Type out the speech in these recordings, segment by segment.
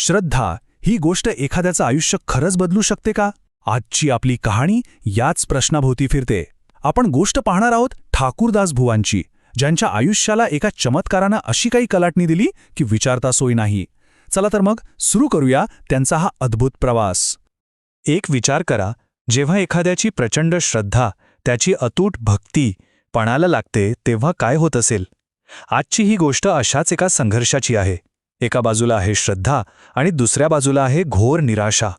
श्रद्धा ही गोष्ट एखाद्याचं आयुष्य खरंच बदलू शकते का? आजची आपली कहाणी याच प्रश्नाभोवती फिरते. आपण गोष्ट पाहणार आहोत ठाकूरदास भुवांची ज्यांच्या आयुष्याला एका चमत्कारानं अशी काही कलाटणी दिली की विचारता सोय नाही. चला तर मग सुरू करूया त्यांचा हा अद्भुत प्रवास. एक विचार करा जेव्हा एखाद्याची प्रचंड श्रद्धा त्याची अतूट भक्ती पणाला लागते तेव्हा काय होत असेल? आजची ही गोष्ट अशाच एका संघर्षाची आहे. एका बाजूला आहे श्रद्धा आणि दुसऱ्या बाजूला आहे घोर निराशा.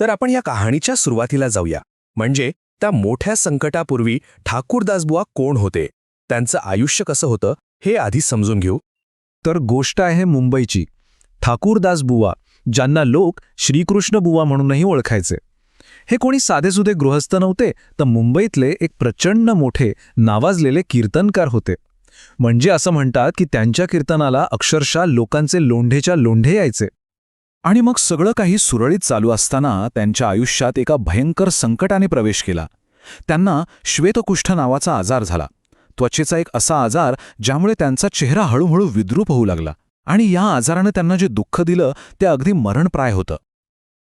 तर आपण या कहाणीच्या सुरुवातीला जाऊया. म्हणजे त्या मोठ्या संकटापूर्वी ठाकूरदासबुवा कोण होते? त्यांचं आयुष्य कसं होतं? हे आधी समजून घेऊ. तर गोष्ट आहे मुंबईची. ठाकूरदासबुवा ज्यांना लोक श्रीकृष्ण बुवा म्हणूनही ओळखायचे. हे कोणी साधेसुधे गृहस्थ नव्हते तर मुंबईतले एक प्रचंड मोठे नावाजलेले कीर्तनकार होते. म्हणजे असं म्हणतात की त्यांच्या कीर्तनाला अक्षरशः लोकांचे लोंढेच्या लोंढे यायचे. आणि मग सगळं काही सुरळीत चालू असताना त्यांच्या आयुष्यात एका भयंकर संकटाने प्रवेश केला. त्यांना श्वेतकुष्ठ नावाचा आजार झाला. त्वचेचा एक असा आजार ज्यामुळे त्यांचा चेहरा हळूहळू विद्रूप होऊ लागला. आणि या आजारानं त्यांना जे दुःख दिलं ते अगदी मरणप्राय होतं.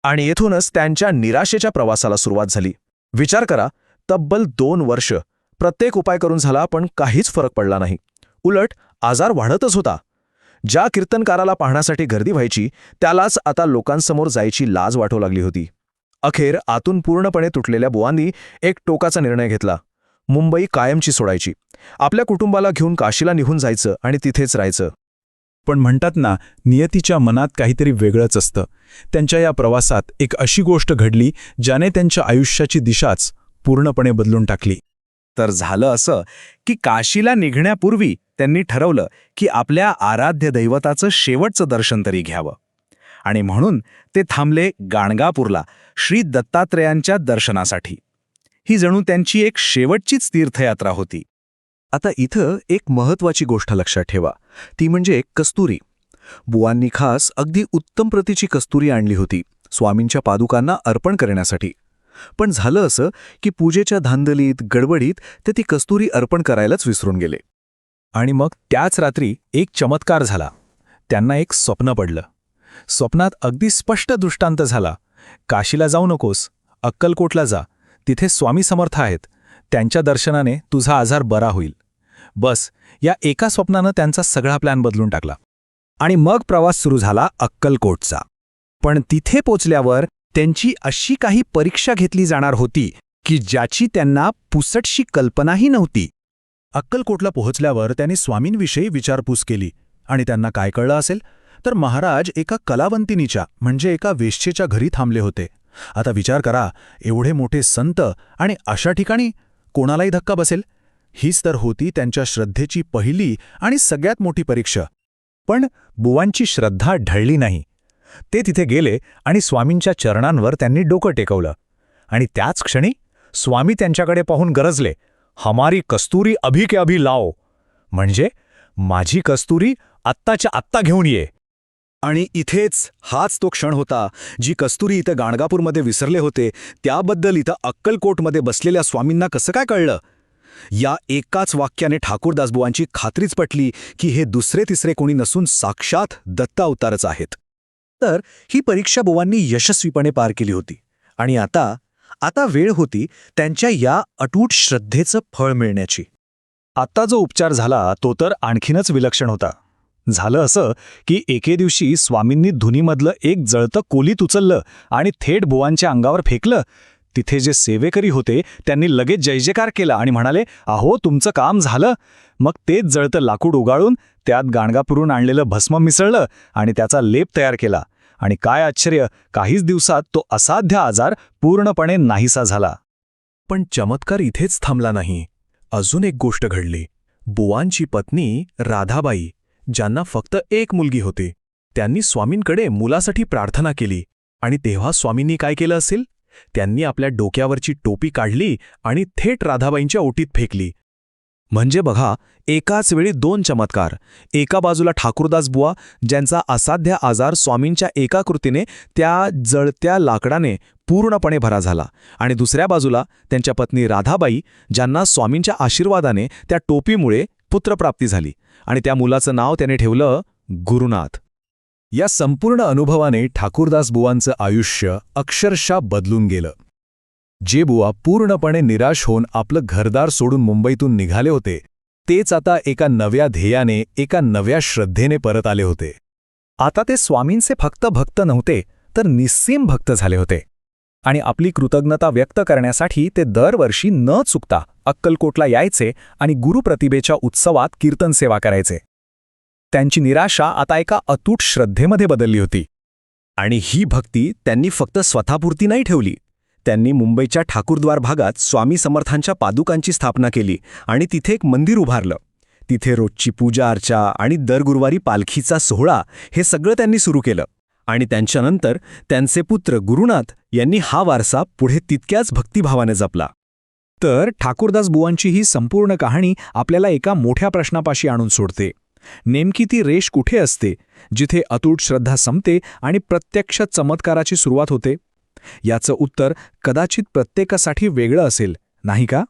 आणि येथूनच त्यांच्या निराशेच्या प्रवासाला सुरुवात झाली. विचार करा तब्बल दोन वर्ष प्रत्येक उपाय करून झाला पण काहीच फरक पडला नाही. उलट आजार वाढतच होता. ज्या कीर्तनकाराला पाहण्यासाठी गर्दी व्हायची त्यालाच आता लोकांसमोर जायची लाज वाटू लागली होती. अखेर आतून पूर्णपणे तुटलेल्या बुवांनी एक टोकाचा निर्णय घेतला. मुंबई कायमची सोडायची. आपल्या कुटुंबाला घेऊन काशीला निघून जायचं आणि तिथेच राहायचं. पण म्हणतात ना नियतीच्या मनात काहीतरी वेगळंच असतं. त्यांच्या या प्रवासात एक अशी गोष्ट घडली ज्याने त्यांच्या आयुष्याची दिशाच पूर्णपणे बदलून टाकली. तर झालं असं की काशीला निघण्यापूर्वी त्यांनी ठरवलं की आपल्या आराध्य दैवताचं शेवटचं दर्शन तरी घ्यावं. आणि म्हणून ते थांबले गाणगापूरला श्री दत्तात्रेयांच्या दर्शनासाठी. ही जणू त्यांची एक शेवटचीच तीर्थयात्रा होती. आता इथं एक महत्वाची गोष्ट लक्षात ठेवा. ती म्हणजे कस्तुरी. बुवांनी खास अगदी उत्तम प्रतीची कस्तुरी आणली होती स्वामींच्या पादुकांना अर्पण करण्यासाठी. पण झालं असं की पूजेच्या धांदलीत गडबडीत ते ती कस्तुरी अर्पण करायलाच विसरून गेले. आणि मग त्याच रात्री एक चमत्कार झाला. त्यांना एक स्वप्न पडलं. स्वप्नात अगदी स्पष्ट दृष्टांत झाला. काशीला जाऊ नकोस. अक्कलकोटला जा. तिथे स्वामी समर्थ आहेत. त्यांच्या दर्शनाने तुझा आजार बरा होईल. बस या एका स्वप्नानं त्यांचा सगळा प्लॅन बदलून टाकला. आणि मग प्रवास सुरू झाला अक्कलकोटचा. पण तिथे पोचल्यावर त्यांची अशी काही परीक्षा घेतली जाणार होती की ज्याची त्यांना पुसटशी कल्पनाही नव्हती. अक्कलकोटला पोहोचल्यावर त्यांनी स्वामींविषयी विचारपूस केली आणि त्यांना काय कळलं असेल? तर महाराज एका कलावंतिनीच्या म्हणजे एका वेश्येच्या घरी थांबले होते. आता विचार करा एवढे मोठे संत आणि अशा ठिकाणी कोणालाही धक्का बसेल? हीच तर होती त्यांच्या श्रद्धेची पहिली आणि सगळ्यात मोठी परीक्षा. पण बुवांची श्रद्धा ढळली नाही. ते तिथे गेले आणि स्वामींच्या चरणांवर त्यांनी डोकं टेकवलं. आणि त्याच क्षणी स्वामी त्यांच्याकडे पाहून गरजले हमारी कस्तुरी अभी के अभी लाओ. म्हणजे माझी कस्तुरी आत्ताच्या आत्ता घेऊन ये. आणि इथेच हाच तो क्षण होता जी कस्तुरी इथं गाणगापूरमध्ये विसरले होते त्याबद्दल इथं अक्कलकोटमध्ये बसलेल्या स्वामींना कसं काय कळलं? या एकाच वाक्याने ठाकूरदासबुवांची खात्रीच पटली की हे दुसरे तिसरे कोणी नसून साक्षात दत्ता अवतारच आहेत. तर ही परीक्षा बुवांनी यशस्वीपणे पार केली होती. आणि आता आता वेळ होती त्यांच्या या अटूट श्रद्धेचं फळ मिळण्याची. आता जो उपचार झाला तो तर आणखीनच विलक्षण होता. झालं असं की एके दिवशी स्वामींनी धुनीमधलं एक जळतं कोलीत उचललं आणि थेट बुवांच्या अंगावर फेकलं तिथे जे सेवेकरी होते त्यांनी लगेच जयजयकार केला आणि म्हणाले अहो तुमचं काम झालं. मग तेच जळतं लाकूड उगाळून त्यात गाणगापुरून आणलेलं भस्म मिसळलं आणि त्याचा लेप तयार केला. आणि काय आश्चर्य काहीच दिवसात तो असाध्य आजार पूर्णपणे नाहीसा झाला. पण चमत्कार इथेच थांबला नाही. अजून एक गोष्ट घडली. बुवांची पत्नी राधाबाई ज्यांना फक्त एक मुलगी होती त्यांनी स्वामींकडे मुलासाठी प्रार्थना केली. आणि तेव्हा स्वामींनी काय केलं असेल? त्यांनी आपल्या डोक्यावरची टोपी काढली आणि थेट राधाबाईंच्या ओटीत फेकली. म्हणजे बघा एकाच वेळी दोन चमत्कार. एका बाजूला ठाकूरदास बुवा ज्यांचा असाध्य आजार स्वामींच्या एका कृतीने त्या जळत्या लाकडाने पूर्णपणे भरा झाला. आणि दुसऱ्या बाजूला त्यांच्या पत्नी राधाबाई ज्यांना स्वामींच्या आशीर्वादाने त्या टोपीमुळे पुत्रप्राप्ती झाली. आणि त्या मुलाचं नाव त्याने ठेवलं गुरुनाथ. या संपूर्ण अनुभवाने ठाकूरदास बुवांचं आयुष्य अक्षरशः बदलून गेलं. जे बुवा पूर्णपणे निराश होऊन आपलं घरदार सोडून मुंबईतून निघाले होते तेच आता एका नव्या ध्येयाने एका नव्या श्रद्धेने परत आले होते. आता ते स्वामींचे फक्त भक्त नव्हते तर निस्सीम भक्त झाले होते. आणि आपली कृतज्ञता व्यक्त करण्यासाठी ते दरवर्षी न चुकता अक्कलकोटला यायचे आणि गुरुप्रतिभेच्या उत्सवात कीर्तन सेवा करायचे. त्यांची निराशा आता एका अतूट श्रद्धेमध्ये बदलली होती. आणि ही भक्ती त्यांनी फक्त स्वतःपुरती नाही ठेवली. त्यांनी मुंबईच्या ठाकूरद्वार भागात स्वामी समर्थांच्या पादुकांची स्थापना केली आणि तिथे एक मंदिर उभारलं. तिथे रोजची पूजा अर्चा आणि दर गुरुवारी पालखीचा सोहळा हे सगळं त्यांनी सुरू केलं. आणि त्यांच्यानंतर त्यांचे पुत्र गुरुनाथ यांनी हा वारसा पुढे तितक्याच भक्तिभावाने जपला. तर ठाकूरदास बुवांची ही संपूर्ण कहाणी आपल्याला एका मोठ्या प्रश्नापाशी आणून सोडते. नेमकी ती रेष कुठे असते जिथे अतूट श्रद्धा संपते आणि प्रत्यक्ष चमत्काराची सुरुवात होते? याचं उत्तर कदाचित प्रत्येकासाठी वेगळं असेल नाही का?